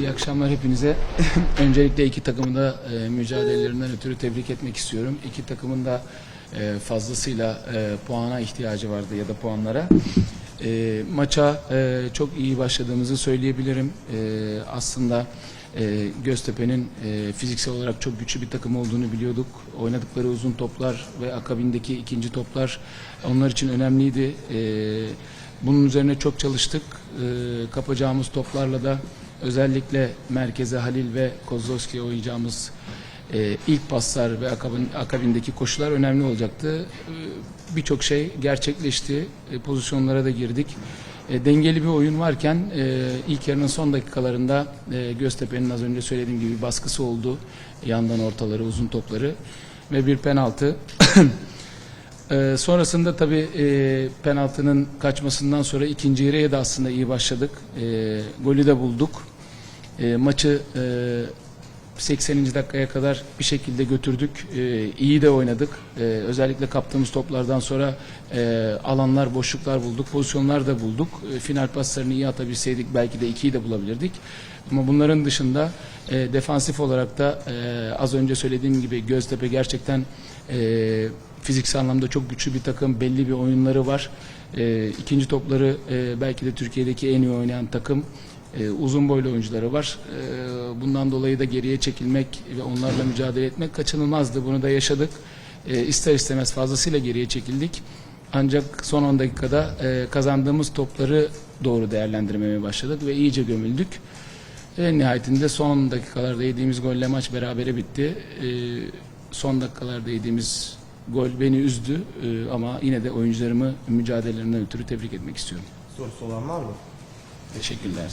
İyi akşamlar hepinize. Öncelikle iki takımı da e, mücadelelerinden ötürü tebrik etmek istiyorum. İki takımın da e, fazlasıyla e, puana ihtiyacı vardı ya da puanlara. E, maça e, çok iyi başladığımızı söyleyebilirim. E, aslında e, Göztepe'nin e, fiziksel olarak çok güçlü bir takım olduğunu biliyorduk. Oynadıkları uzun toplar ve akabindeki ikinci toplar onlar için önemliydi. E, bunun üzerine çok çalıştık. E, kapacağımız toplarla da özellikle merkeze Halil ve Kozlowski'ye oynayacağımız e, ilk paslar ve akabin, akabindeki koşular önemli olacaktı. E, Birçok şey gerçekleşti. E, pozisyonlara da girdik. E, dengeli bir oyun varken e, ilk yarının son dakikalarında e, Göztepe'nin az önce söylediğim gibi baskısı oldu. Yandan ortaları, uzun topları ve bir penaltı. Ee, sonrasında tabii e, penaltının kaçmasından sonra ikinci yarıya da aslında iyi başladık. E, golü de bulduk. E, maçı e, 80. dakikaya kadar bir şekilde götürdük. E, iyi de oynadık. E, özellikle kaptığımız toplardan sonra e, alanlar, boşluklar bulduk. Pozisyonlar da bulduk. E, final paslarını iyi atabilseydik belki de ikiyi de bulabilirdik. Ama bunların dışında e, defansif olarak da e, az önce söylediğim gibi Göztepe gerçekten e, fiziksel anlamda çok güçlü bir takım, belli bir oyunları var. E, ikinci topları e, belki de Türkiye'deki en iyi oynayan takım. E, uzun boylu oyuncuları var. E, bundan dolayı da geriye çekilmek ve onlarla mücadele etmek kaçınılmazdı. Bunu da yaşadık. E, ister istemez fazlasıyla geriye çekildik. Ancak son 10 dakikada e, kazandığımız topları doğru değerlendirmeye başladık ve iyice gömüldük. En nihayetinde son dakikalarda yediğimiz golle maç berabere bitti. E, son dakikalarda yediğimiz gol beni üzdü e, ama yine de oyuncularımı mücadelelerinden ötürü tebrik etmek istiyorum. Sorusu olan var mı? Teşekkürler.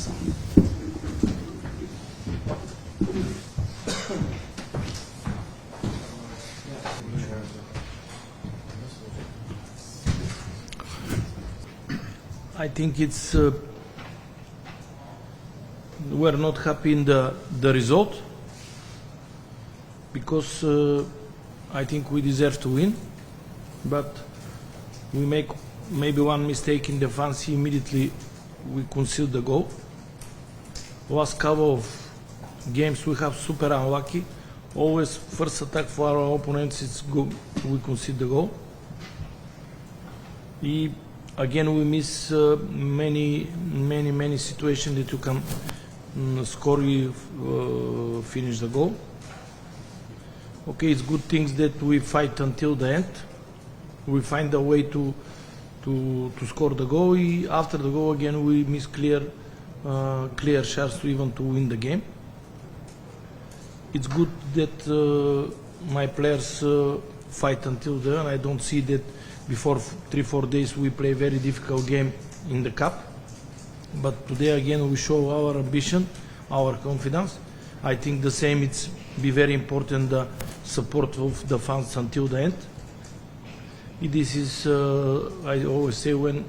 I think it's uh, we're not happy in the the result because uh, I think we deserve to win, but we make maybe one mistake in the fancy Immediately we concede the goal. Last couple of games we have super unlucky. Always first attack for our opponents it's go, we concede the goal. We, again, we miss uh, many, many, many situations that you can mm, score, we uh, finish the goal. Okay, it's good things that we fight until the end. We find a way to to to score the goal. After the goal, again, we miss clear, uh, clear shots to even to win the game. It's good that uh, my players uh, fight until the end. I don't see that before three, four days we play very difficult game in the cup. But today again we show our ambition, our confidence. I think the same. It's be very important the support of the fans until the end. This is uh, I always say when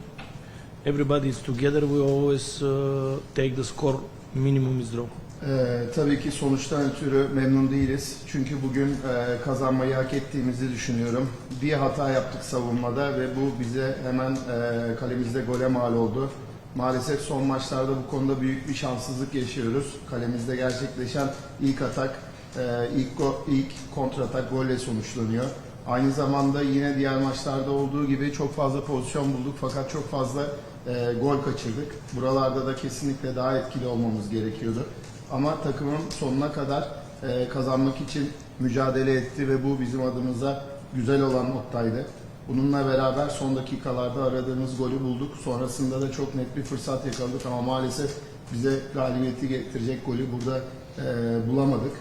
everybody is together, we always uh, take the score minimum is draw. Ee, tabii ki sonuçtan ötürü memnun değiliz. Çünkü bugün e, kazanmayı hak ettiğimizi düşünüyorum. Bir hata yaptık savunmada ve bu bize hemen e, kalemizde gole mal oldu. Maalesef son maçlarda bu konuda büyük bir şanssızlık yaşıyoruz. Kalemizde gerçekleşen ilk atak, ilk, go, ilk kontratak golle sonuçlanıyor. Aynı zamanda yine diğer maçlarda olduğu gibi çok fazla pozisyon bulduk fakat çok fazla e, gol kaçırdık. Buralarda da kesinlikle daha etkili olmamız gerekiyordu. Ama takımım sonuna kadar e, kazanmak için mücadele etti ve bu bizim adımıza güzel olan noktaydı. Bununla beraber son dakikalarda aradığımız golü bulduk. Sonrasında da çok net bir fırsat yakaladık ama maalesef bize galibiyeti getirecek golü burada e, bulamadık.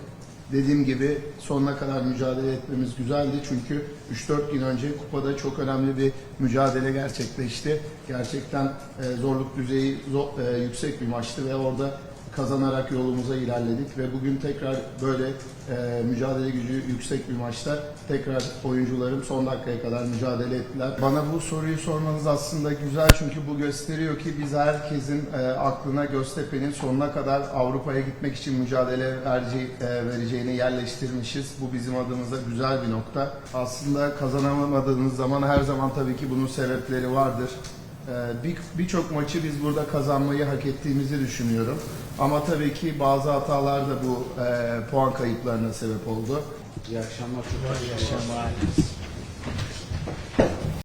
Dediğim gibi sonuna kadar mücadele etmemiz güzeldi çünkü 3-4 gün önce kupada çok önemli bir mücadele gerçekleşti. Gerçekten e, zorluk düzeyi e, yüksek bir maçtı ve orada kazanarak yolumuza ilerledik ve bugün tekrar böyle e, mücadele gücü yüksek bir maçta tekrar oyuncularım son dakikaya kadar mücadele ettiler. Bana bu soruyu sormanız aslında güzel çünkü bu gösteriyor ki biz herkesin e, aklına Göztepe'nin sonuna kadar Avrupa'ya gitmek için mücadele vereceği, e, vereceğini yerleştirmişiz. Bu bizim adımıza güzel bir nokta. Aslında kazanamadığınız zaman her zaman tabii ki bunun sebepleri vardır. Ee, bir- Birçok maçı biz burada kazanmayı hak ettiğimizi düşünüyorum. Ama tabii ki bazı hatalar da bu e, puan kayıplarına sebep oldu. İyi akşamlar. Çok iyi akşamlar.